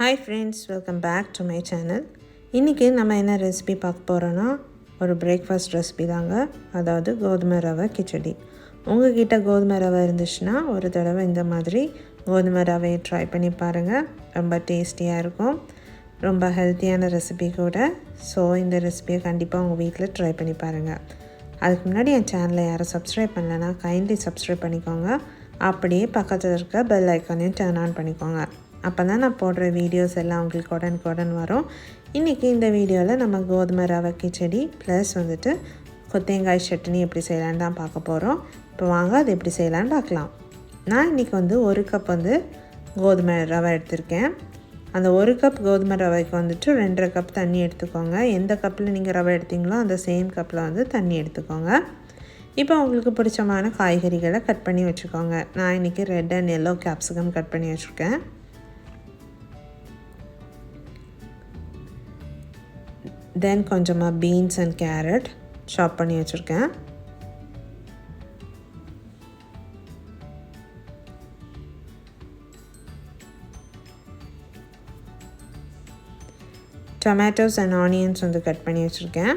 Hi friends welcome back to my channel இன்றைக்கி நம்ம என்ன ரெசிபி பார்க்க போகிறோன்னா ஒரு பிரேக்ஃபாஸ்ட் ரெசிபி தாங்க. அதாவது கோதுமை ரவை கிச்சடி. உங்ககிட்ட கோதுமை ரவை இருந்துச்சுன்னா ஒரு தடவை இந்த மாதிரி கோதுமை ரவையை ட்ரை பண்ணி பாருங்கள் ரொம்ப டேஸ்டியாக இருக்கும். ரொம்ப ஹெல்த்தியான ரெசிபி கூட. ஸோ இந்த ரெசிபியை கண்டிப்பாக உங்கள் வீட்டில் ட்ரை பண்ணி பாருங்கள் அதுக்கு முன்னாடி என் சேனலை யாரும் சப்ஸ்கிரைப் பண்ணலைன்னா கைண்ட்லி சப்ஸ்கிரைப் பண்ணிக்கோங்க. அப்படியே பக்கத்தில் இருக்க பெல் ஐக்கானையும் டர்ன் ஆன் பண்ணிக்கோங்க. அப்போ தான் நான் போடுற வீடியோஸ் எல்லாம் உங்களுக்கு உடனுக்குடன் வரும். இன்றைக்கி இந்த வீடியோவில் நம்ம கோதுமை ரவை கிச்சடி ப்ளஸ் வந்துட்டு கொத்தேங்காய் சட்னி எப்படி செய்யலான்னு தான் பார்க்க போகிறோம் இப்போ வாங்க அது எப்படி செய்யலான்னு பார்க்கலாம். நான் இன்றைக்கி வந்து ஒரு கப் வந்து கோதுமை ரவை எடுத்திருக்கேன். அந்த ஒரு கப் கோதுமை ரவைக்கு வந்துட்டு ரெண்டரை கப் தண்ணி எடுத்துக்கோங்க. எந்த கப்பில் நீங்கள் ரவை எடுத்தீங்களோ அந்த சேம் கப்பில் வந்து தண்ணி எடுத்துக்கோங்க. இப்போ உங்களுக்கு பிடிச்சமான காய்கறிகளை கட் பண்ணி வச்சுக்கோங்க. நான் இன்றைக்கி red and yellow capsicum cut பண்ணி வச்சுருக்கேன். தென் கொஞ்சமாக பீன்ஸ் அண்ட் கேரட் சாப் பண்ணி வச்சுருக்கேன். டொமேட்டோஸ் அண்ட் ஆனியன்ஸ் வந்து கட் பண்ணி வச்சுருக்கேன்.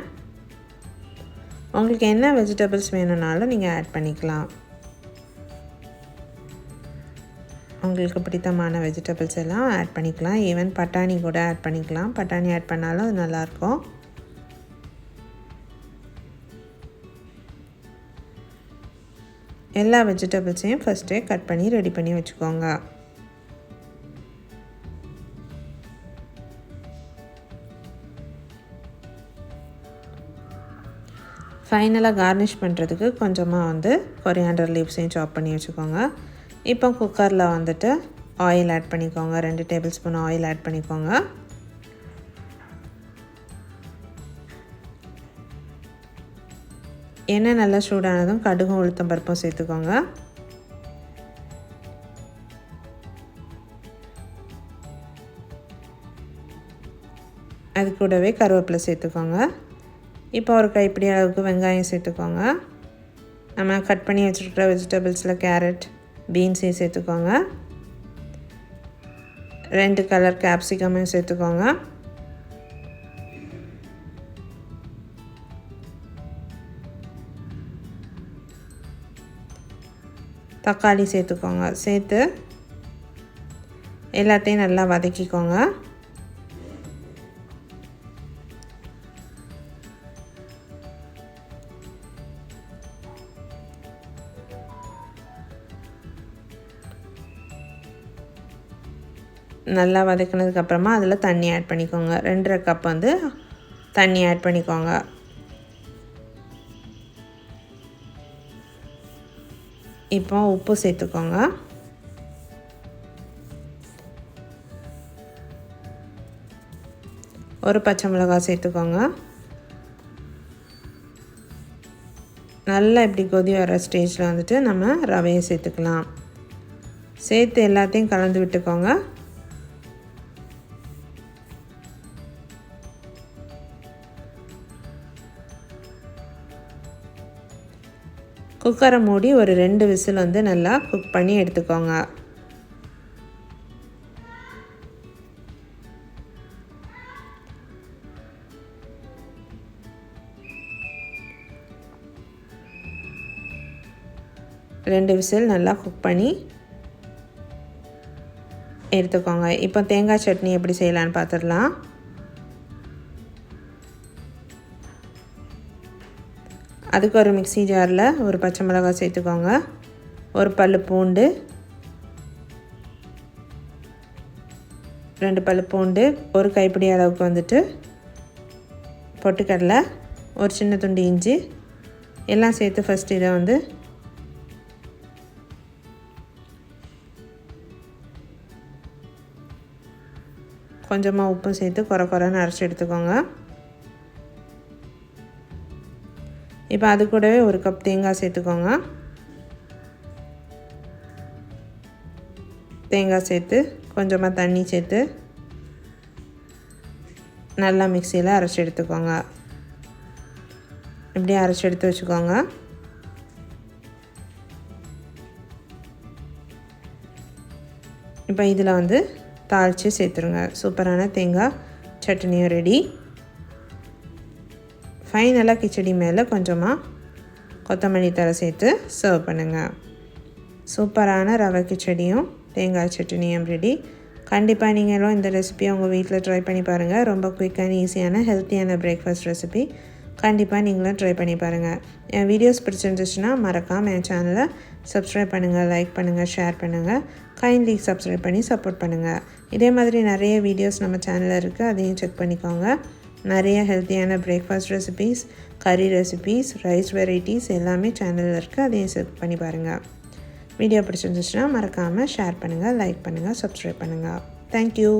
உங்களுக்கு என்ன வெஜிடபிள்ஸ் வேணும்னாலும் நீங்கள் ஆட் பண்ணிக்கலாம். உங்களுக்கு பிடித்தமான வெஜிடபிள்ஸ் எல்லாம் ஆட் பண்ணிக்கலாம். ஈவன் பட்டாணி கூட ஆட் பண்ணிக்கலாம். பட்டாணி ஆட் பண்ணாலும் அது நல்லாயிருக்கும். எல்லா வெஜிடபிள்ஸையும் ஃபஸ்ட்டே கட் பண்ணி ரெடி பண்ணி வச்சுக்கோங்க. ஃபைனலாக கார்னிஷ் பண்ணுறதுக்கு கொஞ்சமாக வந்து கொரியாண்டர் லீவ்ஸையும் சாப் பண்ணி வச்சுக்கோங்க. இப்போ குக்கரில் வந்துட்டு ஆயில் ஆட் பண்ணிக்கோங்க. ரெண்டு டேபிள் ஸ்பூன் ஆயில் ஆட் பண்ணிக்கோங்க. எண்ணெய் நல்லா சூடானதும் கடுகும் உளுத்தம் பருப்பும் சேர்த்துக்கோங்க. அது கூடவே கருவேப்பிலை சேர்த்துக்கோங்க. இப்போ ஒரு கைப்பிடி அளவுக்கு வெங்காயம் சேர்த்துக்கோங்க. நம்ம கட் பண்ணி வச்சுருக்கிற வெஜிடபிள்ஸில் கேரட் பீன்ஸையும் சேர்த்துக்கோங்க. ரெண்டு கலர் கேப்சிகமையும் சேர்த்துக்கோங்க. தக்காளி சேர்த்துக்கோங்க. சேர்த்து எல்லாத்தையும் நல்லா வதக்கிக்கோங்க. நல்லா வதக்கினதுக்கப்புறமா அதில் தண்ணி ஆட் பண்ணிக்கோங்க. ரெண்டரை கப் வந்து தண்ணி ஆட் பண்ணிக்கோங்க. இப்போ உப்பு சேர்த்துக்கோங்க. ஒரு பச்சை மிளகாய் சேர்த்துக்கோங்க. நல்லா இப்படி கொதி வர ஸ்டேஜில் வந்துட்டு நம்ம ரவையை சேர்த்துக்கலாம். சேர்த்து எல்லாத்தையும் கலந்து விட்டுக்கோங்க. குக்கரை மூடி ஒரு ரெண்டு விசில் வந்து நல்லா குக் பண்ணி எடுத்துக்கோங்க. ரெண்டு விசில் நல்லா குக் பண்ணி எடுத்துக்கோங்க. இப்போ தேங்காய் சட்னி எப்படி செய்யலான்னு பார்த்துடலாம். அதுக்கு ஒரு மிக்சி ஜாரில் ஒரு பச்சை மிளகாய் சேர்த்துக்கோங்க. ஒரு பல் பூண்டு. ரெண்டு பல் பூண்டு. ஒரு கைப்பிடி அளவுக்கு வந்துட்டு பொட்டுக்கடலை ஒரு சின்ன துண்டு இஞ்சி. எல்லாம் சேர்த்து ஃபஸ்ட் இதை வந்து கொஞ்சமாக உப்பும் சேர்த்து குறை குறைன்னு அரைச்சி எடுத்துக்கோங்க. இப்போ அது கூடவே ஒரு கப் தேங்காய் சேர்த்துக்கோங்க. தேங்காய் சேர்த்து கொஞ்சமாக தண்ணி சேர்த்து நல்லா மிக்சியில் அரைச்சி எடுத்துக்கோங்க. இப்படி அரைச்சி எடுத்து வச்சுக்கோங்க. இப்போ இதில் வந்து தாளித்து சேர்த்துருங்க. சூப்பரான தேங்காய் சட்னியும் ரெடி ஃபைனலாக கிச்சடி மேலே கொஞ்சமாக கொத்தமல்லி தலை சேர்த்து சர்வ் பண்ணுங்கள் சூப்பரான ரவை கிச்சடியும் தேங்காய் சட்னியும் ரெடி கண்டிப்பாக நீங்களும் இந்த ரெசிபியை உங்கள் வீட்டில் ட்ரை பண்ணி பாருங்கள் ரொம்ப குயிக்கான ஈஸியான ஹெல்த்தியான பிரேக்ஃபாஸ்ட் ரெசிபி கண்டிப்பாக நீங்களும் ட்ரை பண்ணி பாருங்கள் என் வீடியோஸ் பிடிச்சிருந்துச்சுன்னா மறக்காமல் என் சேனலை சப்ஸ்கிரைப் பண்ணுங்கள் லைக் பண்ணுங்கள் ஷேர் பண்ணுங்கள் கைண்ட்லி சப்ஸ்கிரைப் பண்ணி சப்போர்ட் பண்ணுங்கள் இதே மாதிரி நிறைய வீடியோஸ் நம்ம சேனலில் இருக்குது அதையும் செக் பண்ணிக்கோங்க. நிறைய ஹெல்த்தியான பிரேக்ஃபாஸ்ட் ரெசிபீஸ் கறி ரெசிபீஸ் ரைஸ் வெரைட்டிஸ் எல்லாமே சேனலில் இருக்குது அதையும் செக் பண்ணி பாருங்கள் வீடியோ பிடிச்சிருந்துச்சுன்னா மறக்காமல் ஷேர் பண்ணுங்கள் லைக் பண்ணுங்கள் சப்ஸ்கிரைப் பண்ணுங்கள் தேங்க்யூ